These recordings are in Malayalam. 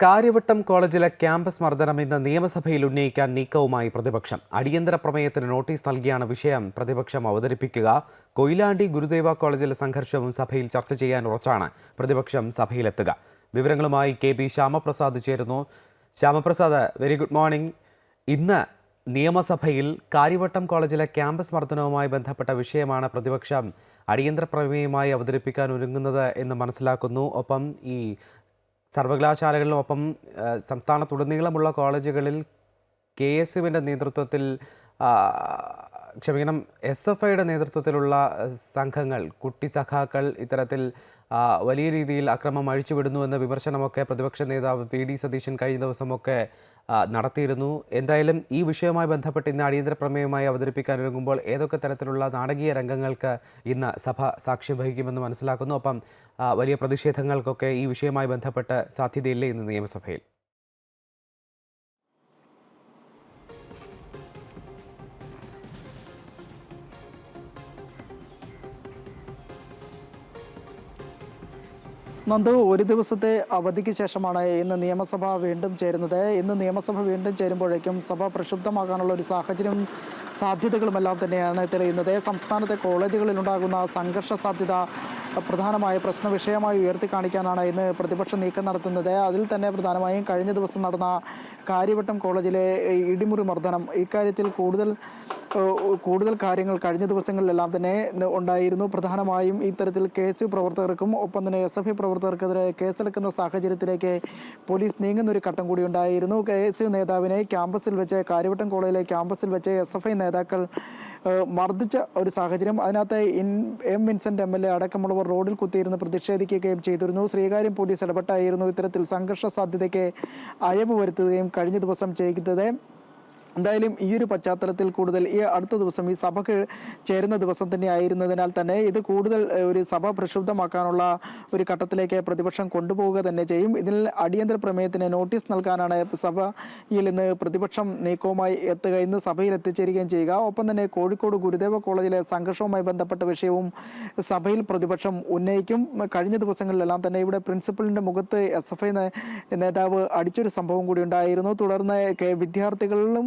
കാര്യവട്ടം കോളേജിലെ ക്യാമ്പസ് മർദ്ദനം ഇന്ന് നിയമസഭയിൽ ഉന്നയിക്കാൻ നീക്കവുമായി പ്രതിപക്ഷം. അടിയന്തര പ്രമേയത്തിന് നോട്ടീസ് നൽകിയാണ് വിഷയം. പ്രതിപക്ഷം അവതരിപ്പിക്കുക. കൊയിലാണ്ടി ഗുരുദേവ കോളേജിലെ സംഘർഷവും സഭയിൽ ചർച്ച ചെയ്യാൻ ഉറച്ചാണ് പ്രതിപക്ഷം സഭയിലെത്തുക. വിവരങ്ങളുമായി കെ പി ശ്യാമപ്രസാദ് ചേരുന്നു. ശ്യാമപ്രസാദ് വെരി ഗുഡ് മോർണിംഗ് ഇന്ന് നിയമസഭയിൽ കാര്യവട്ടം കോളേജിലെ ക്യാമ്പസ് മർദ്ദനവുമായി ബന്ധപ്പെട്ട വിഷയമാണ് പ്രതിപക്ഷം അടിയന്തര പ്രമേയമായി അവതരിപ്പിക്കാൻ ഒരുങ്ങുന്നത് എന്ന് മനസ്സിലാക്കുന്നു. ഒപ്പം ഈ സർവകലാശാലകളിലും ഒപ്പം സംസ്ഥാനത്തുടനീളമുള്ള കോളേജുകളിൽ കെ എസ് യുവിന്റെ നേതൃത്വത്തിൽ ക്ഷമിക്കണം എസ് എഫ് ഐയുടെ നേതൃത്വത്തിലുള്ള സംഘങ്ങൾ കുട്ടി സഖാക്കൾ ഇത്തരത്തിൽ വലിയ രീതിയിൽ അക്രമം അഴിച്ചുവിടുന്നു എന്ന വിമർശനമൊക്കെ പ്രതിപക്ഷ നേതാവ് വി ഡി സതീശൻ കഴിഞ്ഞ ദിവസമൊക്കെ നടത്തിയിരുന്നു. എന്തായാലും ഈ വിഷയവുമായി ബന്ധപ്പെട്ട് ഇന്ന് അടിയന്തര പ്രമേയമായി അവതരിപ്പിക്കാൻ ഒരുങ്ങുമ്പോൾ ഏതൊക്കെ തരത്തിലുള്ള നാടകീയ രംഗങ്ങൾക്ക് ഇന്ന് സഭ സാക്ഷ്യം വഹിക്കുമെന്ന് മനസ്സിലാക്കുന്നു. ഒപ്പം വലിയ പ്രതിഷേധങ്ങൾക്കൊക്കെ ഈ വിഷയവുമായി ബന്ധപ്പെട്ട് സാധ്യതയില്ലേ ഇന്ന് നിയമസഭയിൽ? നന്ദു ഒരു ദിവസത്തെ അവധിക്ക് ശേഷമാണ് ഇന്ന് നിയമസഭ വീണ്ടും ചേരുന്നത്. ഇന്ന് നിയമസഭ വീണ്ടും ചേരുമ്പോഴേക്കും സഭ പ്രക്ഷുബ്ധമാകാനുള്ള ഒരു സാഹചര്യം സാധ്യതകളുമെല്ലാം തന്നെയാണ് തെളിയുന്നത്. സംസ്ഥാനത്തെ കോളേജുകളിൽ ഉണ്ടാകുന്ന സംഘർഷ സാധ്യത പ്രധാനമായ പ്രശ്ന വിഷയമായി ഉയർത്തി കാണിക്കാനാണ് ഇന്ന് പ്രതിപക്ഷ നീക്കം നടത്തുന്നത്. അതിൽ തന്നെ പ്രധാനമായും കഴിഞ്ഞ ദിവസം നടന്ന കാര്യവട്ടം കോളേജിലെ ഇടിമുറി മർദ്ദനം. ഇക്കാര്യത്തിൽ കൂടുതൽ കൂടുതൽ കാര്യങ്ങൾ കഴിഞ്ഞ ദിവസങ്ങളിലെല്ലാം തന്നെ ഉണ്ടായിരുന്നു. പ്രധാനമായും ഇത്തരത്തിൽ കെ എസ് യു പ്രവർത്തകർക്കും ഒപ്പം തന്നെ എസ് എഫ് ഐ പ്രവർത്തകർക്കെതിരെ കേസെടുക്കുന്ന സാഹചര്യത്തിലേക്ക് പോലീസ് നീങ്ങുന്ന ഒരു ഘട്ടം കൂടി ഉണ്ടായിരുന്നു. കെ എസ് യു നേതാവിനെ ക്യാമ്പസിൽ വെച്ച് കാര്യവട്ടം കോളേജിലെ ക്യാമ്പസിൽ വെച്ച് എസ് എഫ് ഐ നേതാക്കൾ മർദ്ദിച്ച ഒരു സാഹചര്യം. അതിനകത്ത് M Vincent M L A അടക്കമുള്ളവർ റോഡിൽ കുത്തിയിരുന്ന് പ്രതിഷേധിക്കുകയും ചെയ്തിരുന്നു. ശ്രീകാര്യം പോലീസ് ഇടപെട്ടായിരുന്നു. ഇത്തരത്തിൽ സംഘർഷ സാധ്യതയ്ക്ക് അയവ് വരുത്തുകയും കഴിഞ്ഞ ദിവസം ചെയ്തത് എന്തായാലും ഈ ഒരു പശ്ചാത്തലത്തിൽ കൂടുതൽ ഈ അടുത്ത ദിവസം ഈ സഭക്ക് ചേരുന്ന ദിവസം തന്നെ ആയിരുന്നതിനാൽ തന്നെ ഇത് കൂടുതൽ ഒരു സഭ പ്രക്ഷുബ്ധമാക്കാനുള്ള ഒരു ഘട്ടത്തിലേക്ക് പ്രതിപക്ഷം കൊണ്ടുപോവുക തന്നെ ചെയ്യും. ഇതിൽ അടിയന്തര പ്രമേയത്തിന് നോട്ടീസ് നൽകാനാണ് സഭയിൽ ഇന്ന് പ്രതിപക്ഷം നീക്കവുമായി എത്തുക. ഇന്ന് സഭയിൽ എത്തിച്ചേരുകയും ചെയ്യുക. ഒപ്പം തന്നെ കോഴിക്കോട് ഗുരുദേവ കോളേജിലെ സംഘർഷവുമായി ബന്ധപ്പെട്ട വിഷയവും സഭയിൽ പ്രതിപക്ഷം ഉന്നയിക്കും. കഴിഞ്ഞ ദിവസങ്ങളിലെല്ലാം തന്നെ ഇവിടെ പ്രിൻസിപ്പലിന്റെ മുഖത്ത് എസ് നേതാവ് അടിച്ചൊരു സംഭവം കൂടി ഉണ്ടായിരുന്നു. തുടർന്ന് വിദ്യാർത്ഥികളിലും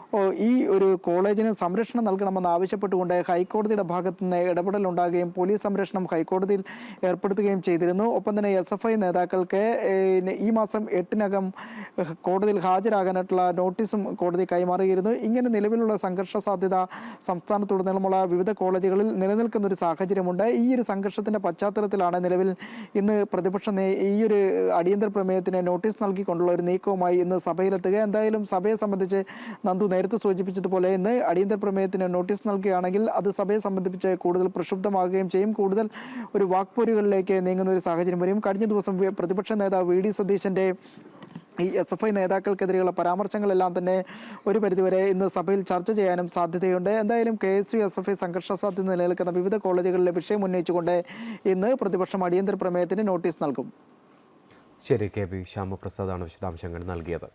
ഈ ഒരു കോളേജിന് സംരക്ഷണം നൽകണമെന്ന് ആവശ്യപ്പെട്ടുകൊണ്ട് ഹൈക്കോടതിയുടെ ഭാഗത്ത് നിന്ന് ഇടപെടലുണ്ടാകുകയും പോലീസ് സംരക്ഷണം ഹൈക്കോടതിയിൽ ഏർപ്പെടുത്തുകയും ചെയ്തിരുന്നു. ഒപ്പം തന്നെ എസ് എഫ് ഐ നേതാക്കൾക്ക് ഈ മാസം എട്ടിനകം കോടതിയിൽ ഹാജരാകാനായിട്ടുള്ള നോട്ടീസും കോടതി കൈമാറിയിരുന്നു. ഇങ്ങനെ നിലവിലുള്ള സംഘർഷ സാധ്യത സംസ്ഥാനത്തുടനീളമുള്ള വിവിധ കോളേജുകളിൽ നിലനിൽക്കുന്ന ഒരു സാഹചര്യമുണ്ട്. ഈ ഒരു സംഘർഷത്തിന്റെ പശ്ചാത്തലത്തിലാണ് നിലവിൽ ഇന്ന് പ്രതിപക്ഷ ഈ ഒരു അടിയന്തര പ്രമേയത്തിന് നോട്ടീസ് നൽകിക്കൊണ്ടുള്ള ഒരു നീക്കവുമായി ഇന്ന് സഭയിലെത്തുക. എന്തായാലും സഭയെ സംബന്ധിച്ച് നന്ദു നേരത്തെ സൂചിപ്പിച്ചതുപോലെ ഇന്ന് അടിയന്തര പ്രമേയത്തിന് നോട്ടീസ് നൽകുകയാണെങ്കിൽ അത് സഭയെ സംബന്ധിച്ച് കൂടുതൽ പ്രക്ഷുബ്ധമാകുകയും ചെയ്യും. കൂടുതൽ ഒരു വാക്പോരുകളിലേക്ക് നീങ്ങുന്ന ഒരു സാഹചര്യം വരും. കഴിഞ്ഞ ദിവസം പ്രതിപക്ഷ നേതാവ് വി. ഡി. സതീശന്റെ ഈ എസ് എഫ് ഐ നേതാക്കൾക്കെതിരെയുള്ള പരാമർശങ്ങളെല്ലാം തന്നെ ഒരു പരിധിവരെ ഇന്ന് സഭയിൽ ചർച്ച ചെയ്യാനും സാധ്യതയുണ്ട്. എന്തായാലും K S U S F I സംഘർഷ സാധ്യത നിലനിൽക്കുന്ന വിവിധ കോളേജുകളിലെ വിഷയം ഉന്നയിച്ചുകൊണ്ട് ഇന്ന് പ്രതിപക്ഷം അടിയന്തര പ്രമേയത്തിന് നോട്ടീസ് നൽകും. ശരി കെ. പി ശ്യാമപ്രസാദാണ് വിശദാംശങ്ങൾ നൽകിയത്.